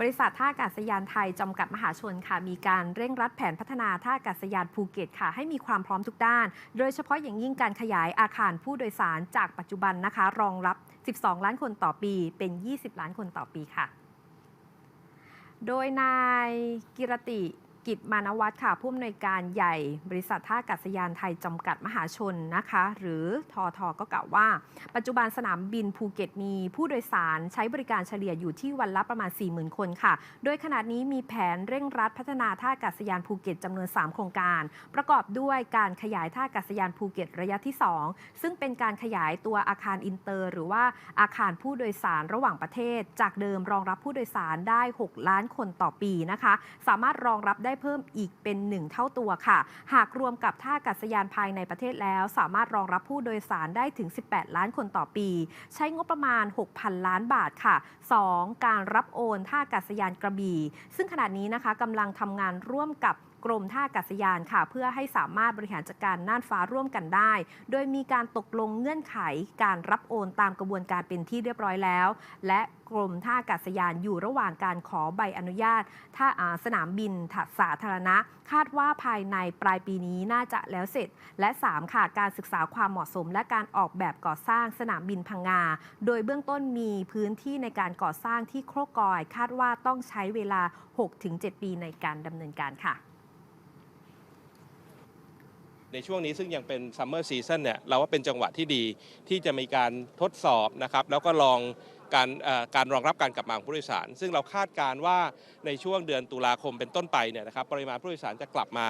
บริษัทท่าอากาศยานไทยจำกัดมหาชนค่ะ มีการเร่งรัดแผนพัฒนาท่าอากาศยานภูเก็ตค่ะ ให้มีความพร้อมทุกด้าน โดยเฉพาะอย่างยิ่งการขยายอาคารผู้โดยสารจากปัจจุบันนะคะ รองรับ 12 ล้านคนต่อปี เป็น 20 ล้านคนต่อปีค่ะ โดยนายกิรติ กิจมานวัฒน์ค่ะผู้อำนวยการใหญ่บริษัทท่าอากาศยานไทยจำกัดมหาชนนะคะ หรือทอทอก็กล่าวว่า ปัจจุบันสนามบินภูเก็ตมีผู้โดยสารใช้บริการเฉลี่ยอยู่ที่วันละประมาณ 40,000 คนค่ะ โดยขณะนี้มีแผนเร่งรัดพัฒนาท่าอากาศยานภูเก็ตจำนวน 3 โครงการ ประกอบด้วยการขยายท่าอากาศยานภูเก็ตระยะที่ 2 ซึ่งเป็นการขยายตัวอาคารอินเตอร์ หรือว่าอาคารผู้โดยสารระหว่างประเทศ จากเดิมรองรับผู้โดยสารได้ 6 ล้านคนต่อปีนะคะ สามารถรองรับได้เพิ่มอีกเป็น 1 เท่าตัวค่ะ หากรวมกับท่าอากาศยานภายในประเทศแล้ว สามารถรองรับผู้โดยสารได้ถึง 18 ล้านคนต่อปี ใช้งบประมาณ 6,000 ล้านบาทค่ะ 2. การรับโอนท่าอากาศยานกระบี่ ซึ่งขณะนี้นะคะกำลังทำงานร่วมกับ กรมท่าอากาศยานค่ะ เพื่อให้สามารถบริหารจัดการน่านฟ้าร่วมกันได้ โดยมีการตกลงเงื่อนไขการรับโอนตามกระบวนการเป็นที่เรียบร้อยแล้ว และกรมท่าอากาศยานอยู่ระหว่างการขอใบอนุญาต ท่าาสนามบินสาธารณะ คาดว่าภายในปลายปีนี้น่าจะแล้วเสร็จ และ 3 ค่ะการศึกษาความเหมาะสม และการออกแบบก่อสร้างสนามบินพังงา โดยเบื้องต้นมีพื้นที่ในการก่อสร้างที่โครกอย คาดว่าต้องใช้เวลา 6-7 ปีในการดำเนินการค่ะ ในช่วงนี้ซึ่งยังเป็นซัมเมอร์ซีซันเนี่ยเราว่าเป็นจังหวะที่ดีที่จะมีการทดสอบนะครับแล้วก็ลองการการรองรับการกลับมาของผู้โดยสาร ซึ่งเราคาดการณ์ว่าในช่วงเดือนตุลาคมเป็นต้นไปเนี่ยนะครับปริมาณผู้โดยสารจะกลับมา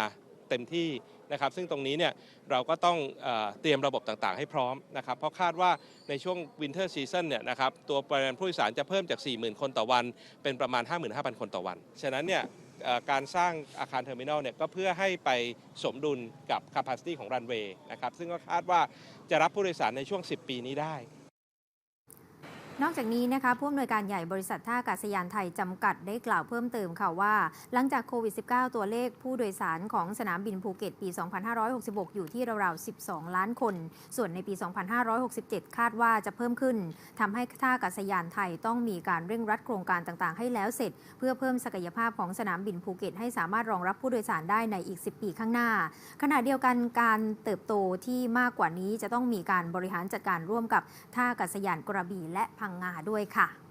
เต็มที่นะครับซึ่งตรงนี้เนี่ยเราก็ต้องเอเตรียมระบบต่างๆ ให้พร้อมนะครับเพราะคาดว่าในช่วงวินเทอร์ซีซันเนี่ยนะครับตัวปริมาณผู้โดยสารจะเพิ่มจาก 40,000 คนต่อวัน เป็นประมาณ 55,000 คนต่อวัน ฉะนั้นเนี่ย การสร้างอาคารเทอร์มินอลเนี่ยก็เพื่อให้ไปสมดุลกับ capacity ของรันเวย์นะครับซึ่งก็คาดว่าจะรับผู้โดยสารในช่วง 10 ปีนี้ได้ นอกจากนี้นะคะผู้อำนวยการใหญ่บริษัทท่าอากาศยานไทยจำกัดได้กล่าวเพิ่มเติมค่ะว่า หลังจากโควิด -19 ตัวเลขผู้โดยสารของสนามบินภูเก็ตปี 2566 อยู่ที่ราวๆ 12 ล้านคน ส่วนในปี 2567 คาดว่าจะเพิ่มขึ้นทำให้ท่าอากาศยานไทยต้องมีการเร่งรัดโครงการต่างๆ ให้แล้วเสร็จ เพื่อเพิ่มศักยภาพของสนามบินภูเก็ตให้สามารถรองรับผู้โดยสารได้ในอีก 10 ปีข้างหน้า ขณะเดียวกันการเติบโตที่มากกว่านี้จะต้องมีการบริหารจัดการร่วมกับท่าอากาศยานกระบี่และพังงาด้วยค่ะ